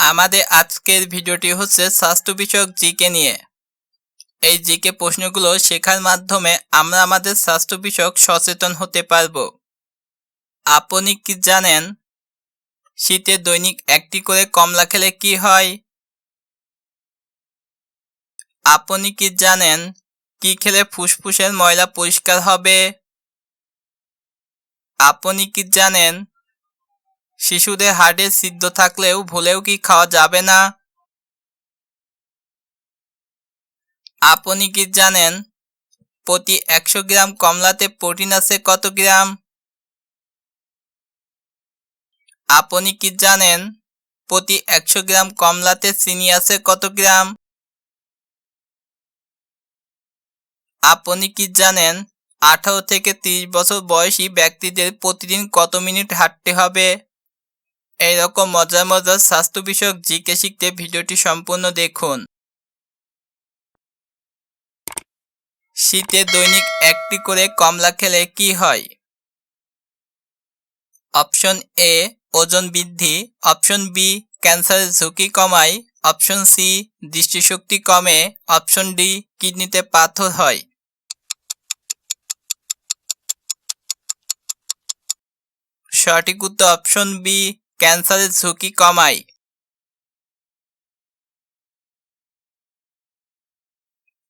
আমাদের আজকের ভিডিওটি হচ্ছে স্বাস্থ্য বিষয়ক জিকে নিয়ে। এই জিকে প্রশ্নগুলো শেখার মাধ্যমে আমরা আমাদের স্বাস্থ্য বিষয়ক সচেতন হতে পারব। আপনি কি জানেন শীতে দৈনিক একটি করে কমলা খেলে কি হয়? আপনি কি জানেন কি খেলে ফুসফুসের ময়লা পরিষ্কার হবে? আপনি কি জানেন শিশুদের হাড়ে সিদ্ধ থাকলেও ভুলেও কি খাওয়া যাবে না? আপনি কি জানেন প্রতি একশো গ্রাম কমলাতে প্রোটিন আছে কত গ্রাম? আপনি কি জানেন প্রতি একশো গ্রাম কমলাতে চিনি আছে কত গ্রাম? আপনি কি জানেন আঠারো থেকে তিরিশ বছর বয়সী ব্যক্তিদের প্রতিদিন কত মিনিট হাঁটতে হবে? এইরকম মজার মজার স্বাস্থ্য বিষয়ক জিকে শিখতে ভিডিওটি সম্পূর্ণ দেখুন। শীতে দৈনিক একটি করে কমলা খেলে কি হয়? অপশন এ, ওজন বৃদ্ধি। অপশন বি, ক্যান্সারের ঝুঁকি কমায়। অপশন সি, দৃষ্টিশক্তি কমে। অপশন ডি, কিডনিতে পাথর হয়। সঠিক উত্তর অপশন বি ক্যান্সারের ঝুঁকি কমায়।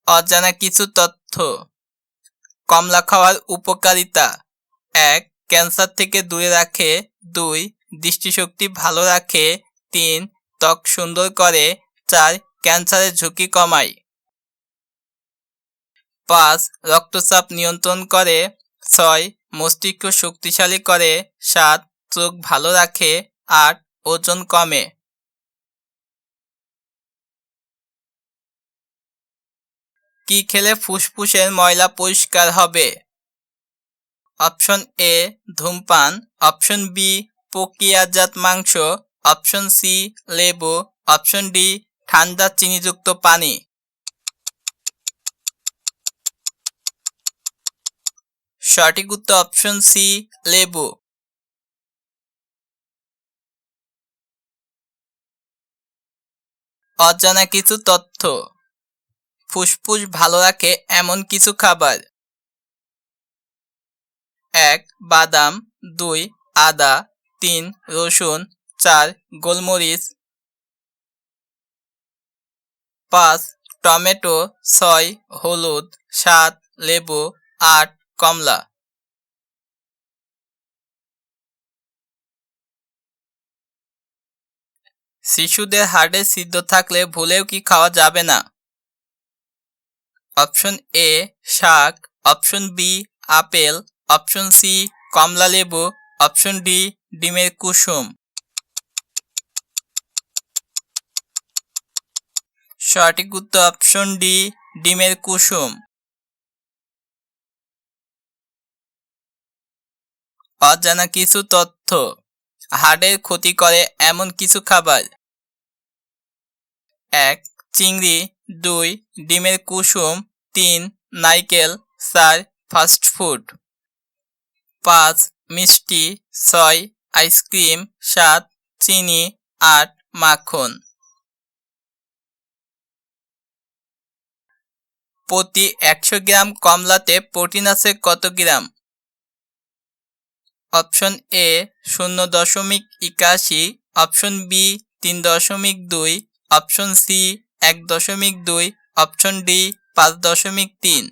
অজানা কিছু তথ্য। কমলা খাওয়ার উপকারিতা। এক, ক্যান্সার থেকে দূরে রাখে। দুই, দৃষ্টিশক্তি ভালো রাখে। তিন, ত্বক সুন্দর করে। চার, ক্যান্সারের ঝুঁকি কমায়। পাঁচ, রক্তচাপ নিয়ন্ত্রণ করে। ছয়, মস্তিষ্ক শক্তিশালী করে। সাত, চোখ ভালো রাখে। আট ওজন কমে। কি খেলে ফুসফুসের ময়লা পরিষ্কার হবে? অপশন এ, ধূমপান। অপশন বি, প্রক্রিয়াজাত মাংস। অপশন সি, লেবু। অপশন ডি, ঠান্ডা চিনিযুক্ত পানি। সঠিক উত্তর অপশন সি, লেবু। অজানা কিছু তথ্য। ফুসফুস ভালো রাখে এমন কিছু খাবার। এক, বাদাম। দুই, আদা। তিন, রসুন। চার, গোলমরিচ। পাঁচ, টমেটো। ছয়, হলুদ। সাত, লেবু। আট, কমলা। শিশুদের হাড়ে সিদ্ধ থাকলে ভুলেও কি খাওয়া যাবে না? অপশন এ, শাক। অপশন বি, আপেল। অপশন সি, কমলা লেবু। অপশন ডি, ডিমের কুসুম। সঠিক উত্তর অপশন ডি, ডিমের কুসুম। অজানা কিছু তথ্য। হাড়ের ক্ষতি করে এমন কিছু খাবার। এক, চিংড়ি, দুই, ডিমের কুসুম, তিন, নাইকেল, চার ফাস্টফুড পাঁচ, মিষ্টি, ছয়, আইসক্রিম, সাত, চিনি, আট, মাখন। প্রতি একশো গ্রাম কমলাতে প্রোটিন আছে কত গ্রাম? অপশন এ, শূন্য দশমিক একাশি, অপশন বি, তিন দশমিক দুই অপশন সি, এক দশমিক দুই, অপশন ডি, পাঁচ দশমিক তিন।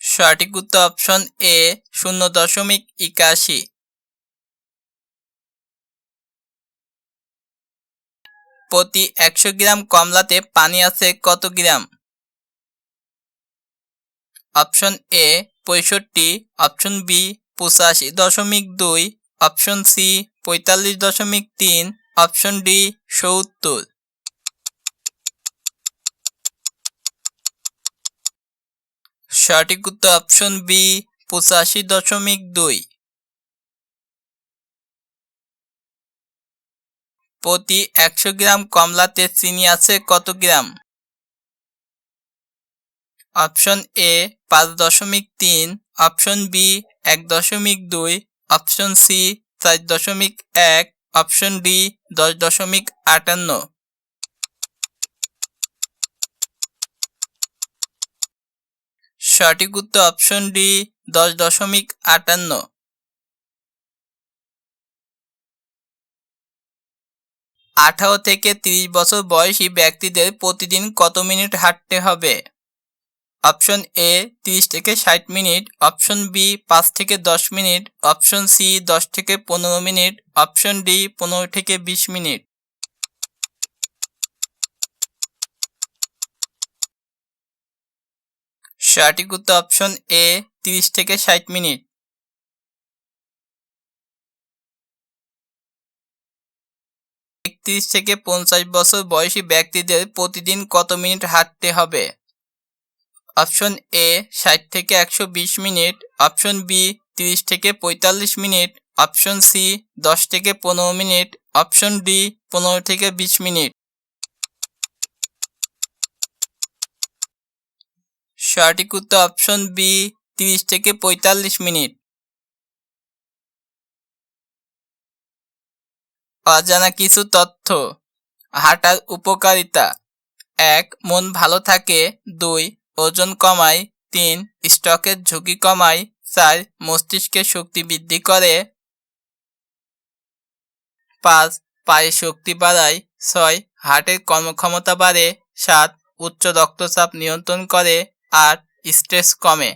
সঠিক উত্তর অপশন এ, শূন্য দশমিক একাশি। প্রতি একশো গ্রাম কমলাতে পানি আছে কত গ্রাম? অপশন এ, পঁয়ষট্টি, অপশন বি, পঁচাশি দশমিক দুই অপশন সি, পঁয়তাল্লিশ দশমিক তিন, অপশন ডি, সত্তর। সঠিক উত্তর অপশন বি, পঁচাশি দশমিক দুই। প্রতি একশো গ্রাম কমলাতে চিনি আছে কত গ্রাম? অপশন এ, পাঁচ দশমিক তিন, অপশন বি, এক দশমিক দুই অপশন সি, চার দশমিক এক, অপশন ডি, দশ দশমিক আটান্ন। সঠিক উত্তর অপশন ডি, দশ দশমিক আটান্ন। আঠারো থেকে তিরিশ বছর বয়সী ব্যক্তিদের প্রতিদিন কত মিনিট হাঁটতে হবে? অপশন এ তিরিশ থেকে ষাট মিনিট। অপশন বি পাঁচ থেকে দশ মিনিট। অপশন সি দশ থেকে পনেরো মিনিট। অপশন ডি পনেরো থেকে বিশ মিনিট। সঠিক উত্তর অপশন এ তিরিশ থেকে ষাট মিনিট। একত্রিশ থেকে পঞ্চাশ বছর বয়সী ব্যক্তিদের প্রতিদিন কত মিনিট হাঁটতে হবে? অপশন এ ষাট থেকে একশো বিশ মিনিট, অপশন বি তিরিশ থেকে পঁয়তাল্লিশ মিনিট, অপশন সি দশ থেকে পনেরো মিনিট, অপশন ডি পনেরো থেকে বিশ মিনিট। সঠিক উত্তর অপশন বি তিরিশ থেকে পঁয়তাল্লিশ মিনিট। অজানা কিছু তথ্য। হাঁটার উপকারিতা। এক, মন ভালো থাকে। দুই ওজন কমায়, তিন, স্ট্রোকের ঝুঁকি কমায়, চার মস্তিষ্কের শক্তি বৃদ্ধি করে। পাঁচ, পায়ে শক্তি বাড়ায়। ছয় হার্টের কর্মক্ষমতা বাড়ে। সাত, উচ্চ রক্তচাপ নিয়ন্ত্রণ করে। আট, স্ট্রেস কমে।